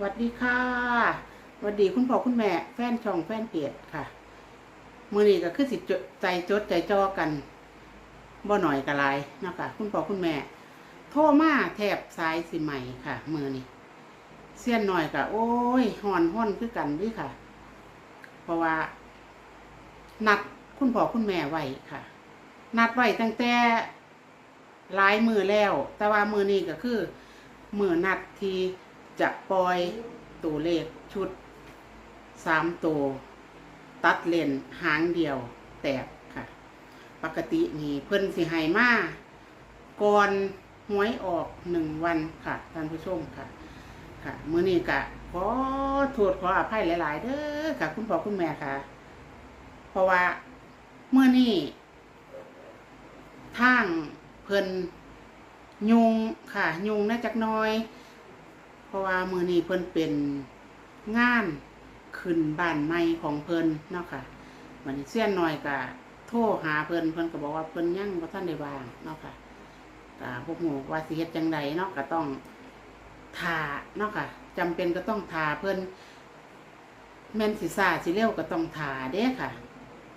สวัสดีค่ะสวัสดีคุณพ่อคุณแม่ แฟนช่องแฟนเพจค่ะ มือนี้ก็คือสิจใจจดใจจ่อกันบ่หน่อยกะลายนะคะคุณพ่อคุณแม่ โทรมาแทบสายสิใหม่ค่ะ มือนี้เสี้ยนหน่อยกะโอ้ยห่อนห่อนคือกันด้วยค่ะ เพราะว่า นัดคุณพ่อคุณแม่ไว้ค่ะ นัดไว้ตั้งแต่หลายมือแล้ว แต่ว่ามือนี้ก็คือมือนัดที่ จะปล่อยตัวเลขชุดสามตัวตัดเลนหางเดียวแตกค่ะ ปกตินี่เพิ่นสิให้มาก่อนหวยออกหนึ่งวันค่ะท่านผู้ชมค่ะ ค่ะมื้อนี้กะขอโทษขออภัยหลาย ๆเด้อค่ะ คุณพ่อคุณแม่ค่ะ เพราะว่าเมื่อนี้ทางเพิ่นยุงค่ะ ยุงน่าจักน้อย เพราะว่ามือนี้เพิ่นเป็นงานขึ้นบ้านใหม่ของเพิ่นเนาะค่ะวันนี้เสี้ยนหน่อยก็โทรหาเพิ่นเพิ่นก็บอกว่าเพิ่นยังบ่ทันได้วางเนาะค่ะก็พวกหมูว่าสิเฮ็ดจังใดเนาะก็ต้องทาเนาะค่ะจำเป็นก็ต้องทาเพิ่นแม่นสิซาสิเร็วก็ต้องทาเด้ค่ะ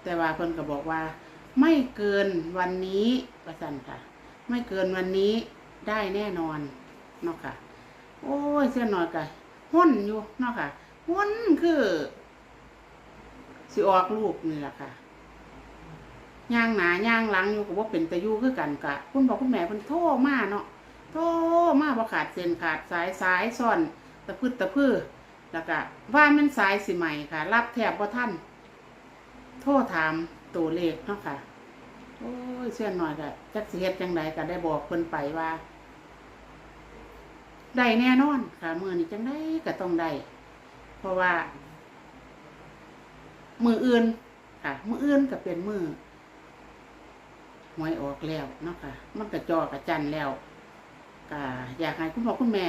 แต่ว่าเพิ่นก็บอกว่า ไม่เกินวันนี้ประสันค่ะ ไม่เกินวันนี้ได้แน่นอนเนาะค่ะ โอ้ยเสื้อหน่อยกะห้นอยู่เนาะค่ะห้นคือ สิออกลูกนี่แหละค่ะย่างหนาย่างหลังอยู่กับว่าเป็นตะยูคือกันกะ คุณบอกคุณแม่เพิ่นโทรมาเนาะโทรมาบ่ขาดเส้นขาดสายสายซ่อน ตะพืดตะพื้แล้วก็ว่ามันสายสิใหม่ค่ะ รับแทบบ่ท่าน โทรถามตัวเลขเนาะค่ะ โอ้ยเสื้อหน่อยกะจักสิเฮ็ดจังไดก็ได้บอกเพิ่นไปว่า ได้แน่นอนค่ะมือนี้จังได้ก็ต้องได้เพราะว่า มืออื่นค่ะ มืออื่นก็เป็นมือหวยออกแล้วเนาะค่ะ มันกระจอกระจันแล้วก็อยากให้คุณพ่อคุณแม่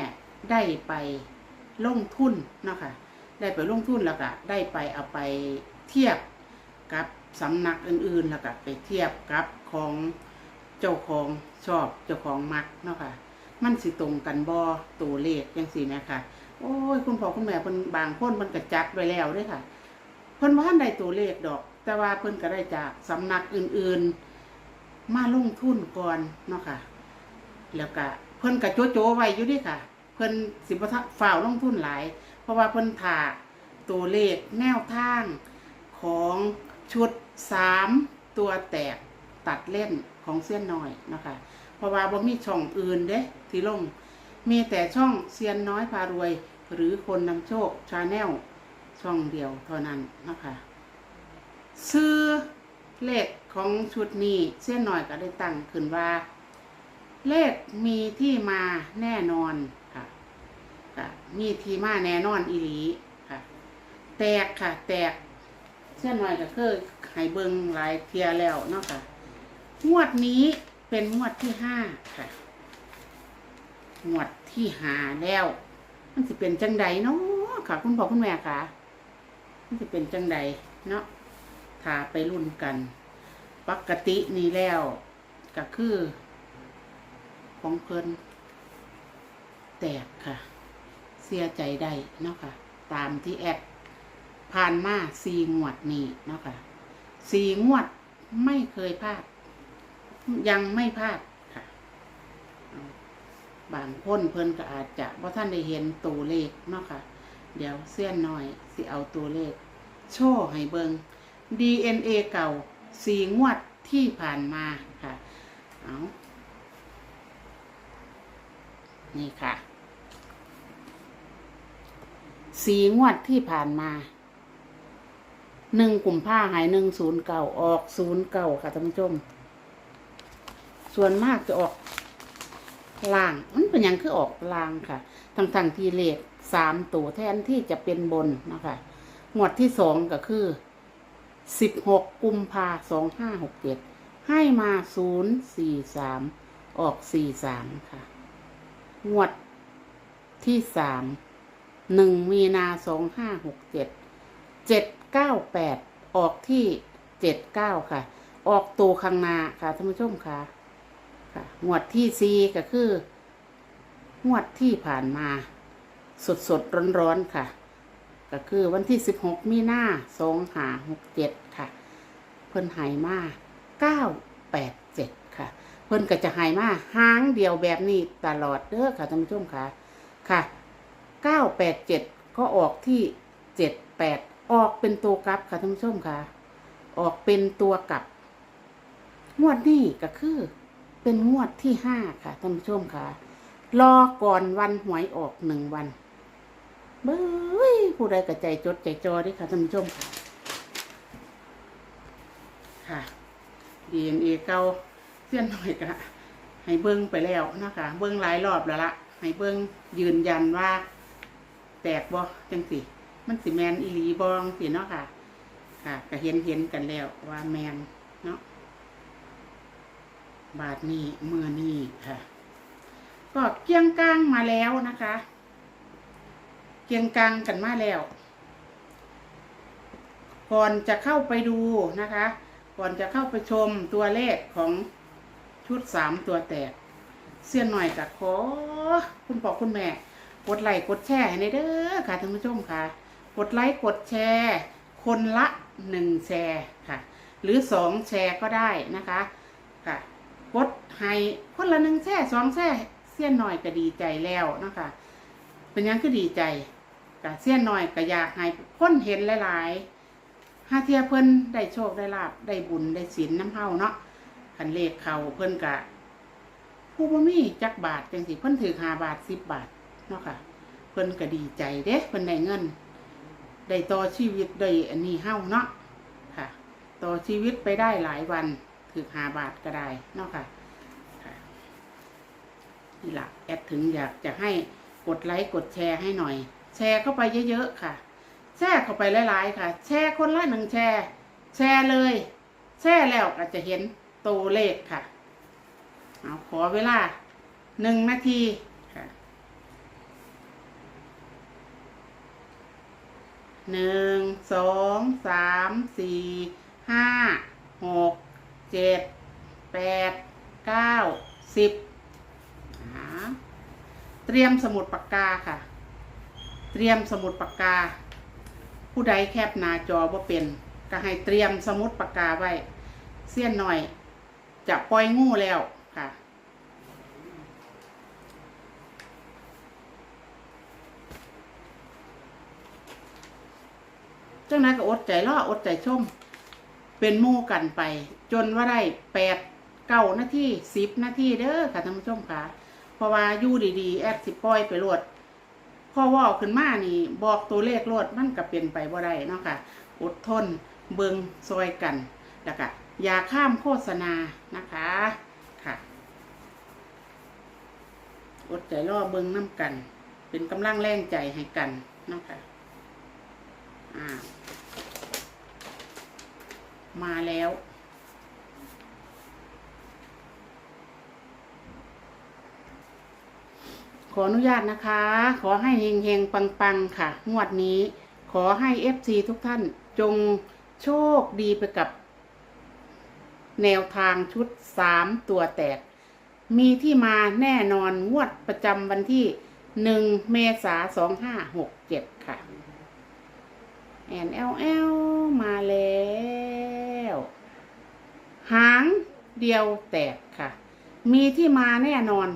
ได้ไปลงทุนเนาะค่ะ ได้ไปลงทุนแล้วก็ได้ไปเอาไปเทียบกับสำนักอื่นๆแล้วก็ไปเทียบกับของเจ้าของชอบเจ้าของมักเนาะค่ะ มันสิตรงกันบ่ตัวเลขจังซี่นะคะโอ้ยคุณพ่อคุณแม่เพิ่นบางคนเพิ่นก็จัดไว้แล้วด้อค่ะ เพิ่นบ่ทันได้ตัวเลขดอก แต่ว่าเพิ่นก็ได้จากสำนักอื่นๆ มาลงทุนก่อนเนาะค่ะ แล้วก็เพิ่นก็โจโจไว้อยู่เดิค่ะ เพิ่นสิบ่ทันฝ่าวลงทุนหลาย เพราะว่าเพิ่นถาตัวเลขแนวทางของชุดสามตัวแตกตัดเล่นของเส้นหน้อยเนาะคะ ราะว่าบ่มีช่องอื่นเด้ที่ลง มีแต่ช่องเซียนน้อยพารวย หรือคนนำโชคชาแนลช่องเดียวเท่านั้นนะคะซื้อเลขของชุดนี้เส้นหน้อยก็ได้ตั้งขึ้นว่า เลขมีที่มาแน่นอนค่ะค่ะมีที่มาแน่นอนอีหลีค่ะ แตกค่ะ แตกเส้นหน้อยก็คือให้เบิงหลายเทียแล้วเนาะค่ะงวดนี้ เป็นงวดที่ห้าค่ะ งวดที่หาแล้ว มันสิเป็นจังใดเนาะค่ะ คุณพ่อคุณแม่ค่ะ มันสิเป็นจังใดเนาะถ้าไปรุ่นกัน ปกตินี่แล้วก็คือ ของเพิ่นแตกค่ะ เสียใจได้เนาะค่ะ ตามที่แอดผ่านมาสี่งวดนี้เนาะค่ะสี่งวดไม่เคยพลาด ยังไม่พลาดค่ะบางคนเพิ่นก็อาจจะว่าท่านได้เห็นตัวเลขเนาะค่ะ เดี๋ยวเส้ยนหน่อยสิเอาตัวเลข โชว์ให้เบิง DNA เก่าสี่งวดที่ผ่านมาค่ะเอานี่ค่ะสี่งวดที่ผ่านมาหนึ่งกลุ่มผ้าหายหนึ่งศูนย์เก่าออกศูนย์เก่าค่ะท่านผู้ชม ส่วนมากจะออกล่าง มันเป็นยังคือออกล่างค่ะทั้งทงที่เลขสามตัวแทนที่จะเป็นบนนะคะหมวดที่สองก็คือสิบหกกุมภาสองห้าหกเจ็ดให้มาศูนย์สี่สามออกสี่สามค่ะหมวดที่สามหนึ่งมีนาสองห้าหกเจ็ดเจ็ดเก้าแปดออกที่เจ็ดเก้าค่ะ ออกตัวข้างหน้าค่ะท่านผู้ชมค่ะ ค่ะงวดที่สี่ก็คืองวดที่ผ่านมาสดสดร้อนร้อนๆค่ะ ก็คือวันที่16มีนาสองหาหกเจ็ดค่ะ เพิ่นหายมา987ค่ะ เพิ่นก็จะหายมาห้างเดียวแบบนี้ตลอดเด้อค่ะท่านผู้ชมค่ะค่ะ987ก็ออกที่78ออกเป็นตัวกลับค่ะท่านผู้ชมค่ะ ออกเป็นตัวกลับงวดนี้ก็คือ เป็นงวดที่ห้าค่ะท่านผู้ชมค่ะ รอก่อนวันหวยออกหนึ่งวันเบ้ยผู้ใดกระใจจดใจจอด้วยค่ะท่านผู้ชมค่ะค่ะ DNA เอเก่าเสี้ยนหน่อยกะให้เบิ้งไปแล้วนะคะเบิ้งหลายรอบแล้วละให้เบิ้งยืนยันว่า แตกบ่จังสิมันสิแมนอีลีบองสิเนาะค่ะ ค่ะก็เห็นเห็นกันแล้วว่าแมนเนาะ บาทนี้เมื่อนี้ค่ะ ก็เกียงกลางมาแล้วนะคะ เกียงกลางกันมาแล้ว ก่อนจะเข้าไปดูนะคะ ก่อนจะเข้าไปชมตัวเลขของชุดสามตัวแตก เสี้ยนหน่อยกับขอคุณพ่อคุณแม่กดไลค์กดแชร์ให้ในเด้อค่ะท่านผู้ชมค่ะ กดไลค์กดแชร์ คนละหนึ่งแชร์ค่ะ หรือสองแชร์ก็ได้นะคะค่ะ กดให้คนละหนึ่งแช่สองแช่เสี้ยนหน่อยก็ดีใจแล้วนะคะเป็นยังคือดีใจกะเสี้ยนหน่อยก็อยากให้คนเห็นหลายๆห้าเทียเพิ่นได้โชคได้ลาบได้บุญได้ศีลน้ำเฮาเนาะคันเลขเขาเพิ่นกะ ผู้บ่มีจักบาทจังสิเพิ่นถือหาบาทสิบบาทเนาะค่ะ เพิ่นก็ดีใจเด้เพิ่นได้เงินได้ต่อชีวิตได้อันนี้เฮาเนาะค่ะ ต่อชีวิตไปได้หลายวัน ถือหาบาทก็ได้เนาะค่ะนี่ละแอดถึงอยากจะให้กดไลค์กดแชร์ให้หน่อย แชร์เข้าไปเยอะๆค่ะ แชร์เข้าไปหลายๆค่ะ แชร์คนละหนึ่งแชร์ แชร์เลย แชร์แล้วก็จะเห็นตัวเลขค่ะเอาขอเวลาหนึ่งนาทีค่ะหนึ่งสองสามสี่ห้า เจ็ดแปดเก้าสิบเตรียมสมุดปากกาค่ะ เตรียมสมุดปากกา ผู้ใดแคปหน้าจอว่าเป็น ก็ให้เตรียมสมุดปากกาไว้ เสี้ยนหน่อย จะปล่อยงูแล้วค่ะเจ้านายก็อดใจรออดใจชม เป็นมู่กันไป จนว่าได้แปดเก้านาทีสิบนาทีเด้อค่ะท่านผู้ชมค่ะเพราะว่าอยู่ดีๆ แอดสิปล่อยไปโหลดพอว่าขึ้นมานี่บอกตัวเลขโหลดมันก็เป็นไปบ่ได้เนาะค่ะ อดทนเบิงซอยกันแล้วก็อย่าข้ามโฆษณานะคะค่ะ อดใจรอเบิงน้ำกัน เป็นกำลังแรงใจให้กันเนาะค่ะอ่า มาแล้ว ขออนุญาตนะคะ ขอให้เฮงเฮงปังปังๆค่ะ งวดนี้ ขอให้เอฟซีทุกท่านจงโชคดีไปกับ แนวทางชุดสามตัวแตก มีที่มาแน่นอนงวดประจำวันที่หนึ่งเมษาสองห้าหกเจ็ดค่ะแอนเอลเอลมาแล้ว หางเดียวแตกค่ะ มีที่มาแน่นอน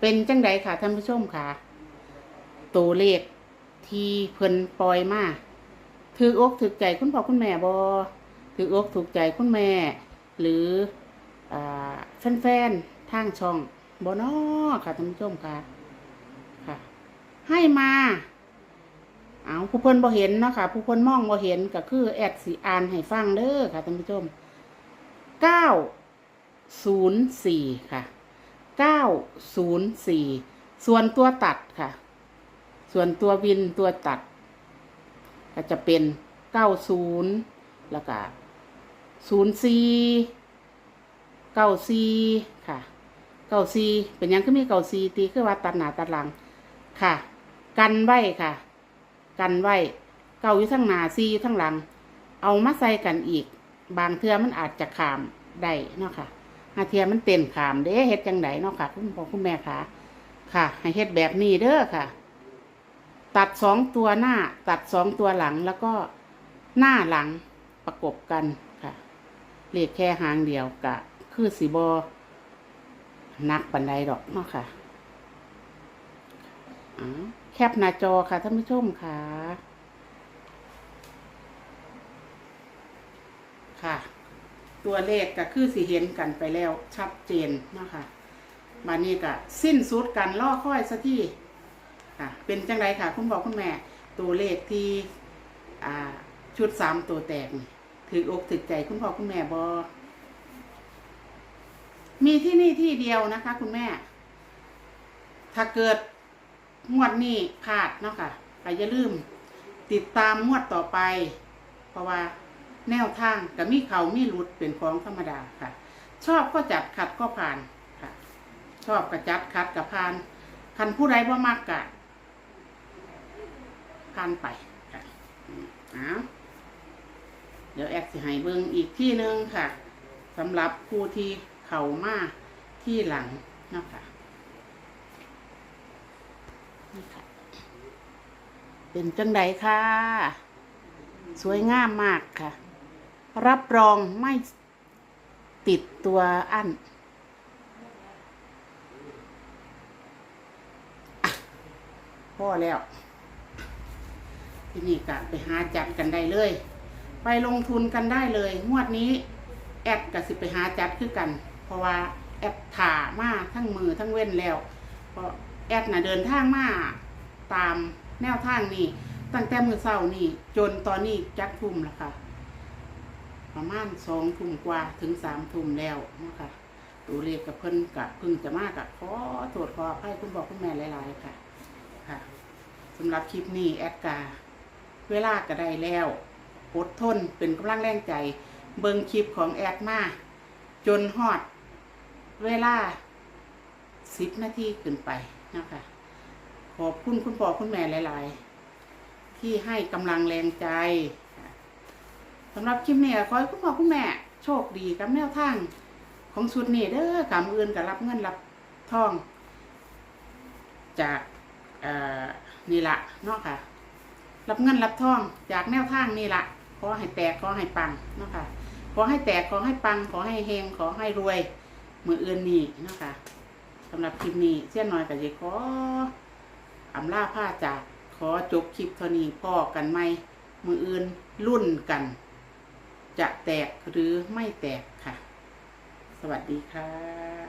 เป็นจังใดค่ะท่านผู้ชมค่ะ ตัวเลขที่เพิ่นปล่อยมาถืออกถือใจคุณพ่อคุณแม่บอถืออกถูกใจคุณแม่ หรืออแฟนๆทางช่องบอนอค่ะท่านผู้ชมค่ะค่ะ ให้มา เอาผู้เพิ่นบ่เห็นเนาะค่ะผู้เพิ่นมองบ่เห็นก็คือแอดสีอ่านให้ฟังเด้อค่ะท่านผู้ชมเก้าศูนย์สี่ค่ะเก้าศูนย์สี่ส่วนตัวตัดค่ะ ส่วนตัววินตัวตัด ก็จะเป็นเก้าศูนย์แล้วก็ศูนย์สี่เก้าสี่ค่ะเก้าสี่เป็นยังคือมีเก้าสี่ตีคือว่าตัดหนาตัดหลังค่ะ กันไว้ค่ะ กันไว้เก้าอยู่ทั้งหน้าสี่อยู่ทั้งหลัง เอามาใส่กันอีก บางเทือมันอาจจะขามได้เนาะค่ะเหาเทียมันเต้นขามเด้เฮ็ดจังไดเนาะค่ะ คุณพ่อคุณแม่ค่ะ ค่ะให้เฮ็ดแบบนี้เด้อค่ะ ตัดสองตัวหน้า ตัดสองตัวหลังแล้วก็หน้าหลังประกบกันค่ะเรียกแค่หางเดียวกะ คือสีบอนักปันไดดอกเนาะค่ะอ๋อ แคปหน้าจอค่ะท่านผู้ชมค่ะ ค่ะ ตัวเลขก็คือสีเห็นกันไปแล้วชัดเจนนาะคะมานี่ก็สิ้นสุดกันล่อค่อยสักที่ค่ะ เป็นจังไรค่ะ คุณบอกคุณแม่ ตัวเลขที่อ่าชุดสามตัวแตกนี่ถืออกถือใจคุณพ่อคุณแม่บอมีที่นี่ที่เดียวนะคะ คุณแม่ ถ้าเกิด งวดนี้พลาดเนาะค่ะก็อย่าลืมติดตามงวดต่อไป เพราะว่าแนวทางก็มีเขามีรุดเป็นของธรรมดาค่ะ ชอบก็จัดขัดก็ผ่านค่ะ ชอบก็จัดขัดกับผ่านคันผู้ใดบ่มากกะผ่านไปค่ะอ้าเดี๋ยวแอดสิให้เบิ่งอีกที่หนึ่งค่ะสำหรับผู้ที่เข้ามาที่หลังเนาะค่ะนี่ค่ะ เป็นจังไดค่ะ สวยงามมากค่ะ รับรองไม่ติดตัวอั้นอ่อแล้ว ที่นี่กะไปหาจัดกันได้เลย ไปลงทุนกันได้เลย งวดนี้ แอดกับสิไปหาจัดคือกัน เพราะว่าแอดถ่ามาทั้งมือทั้งเว้นแล้ว เพราะแอดน่ะเดินทางมาตาม แนวทางนี้ตั้งแต่มือเศร้านี่จนตอนนี้จักทุ่มแล้วค่ะ ประมาณสองทุ่มกว่าถึงสามทุ่มแล้วนะคะตัวเลขกับเพิ่นกะเพิ่งจะมากะขอโทษขออภัยคุณบอกคุณแม่หลายๆค่ะ ค่ะสำหรับคลิปนี้แอดกา เวลาก็ได้แล้วอดทนเป็นกำลังแรงใจ เบิ่งคลิปของแอดมาจนฮอด เวลาสิบนาทีขึ้นไปนะคะ ขอบคุณคุณพ่อคุณแม่หลาย ๆ ที่ให้กำลังแรงใจสำหรับคลิปนี้ขอให้คุณพ่อคุณแม่โชคดีกับแนวทางของชุดนี้เด้อกำอื่นกับรับเงินรับทอง จากนี่ละเนาะค่ะ รับเงินรับทองจากแนวทางนี่ละขอให้แตกขอให้ปังเนาะค่ะขอให้แตกขอให้ปังขอให้เฮงขอให้รวยมืออื่นนี่เนาะค่ะสำหรับคลิปนี้เสี้ยนน้อยกับเจขอ อำลาผ้าจากขอจบคลิปเท่านี้พ่อกันไหมมืออื่นรุ่นกัน จะแตกหรือไม่แตกค่ะ สวัสดีค่ะ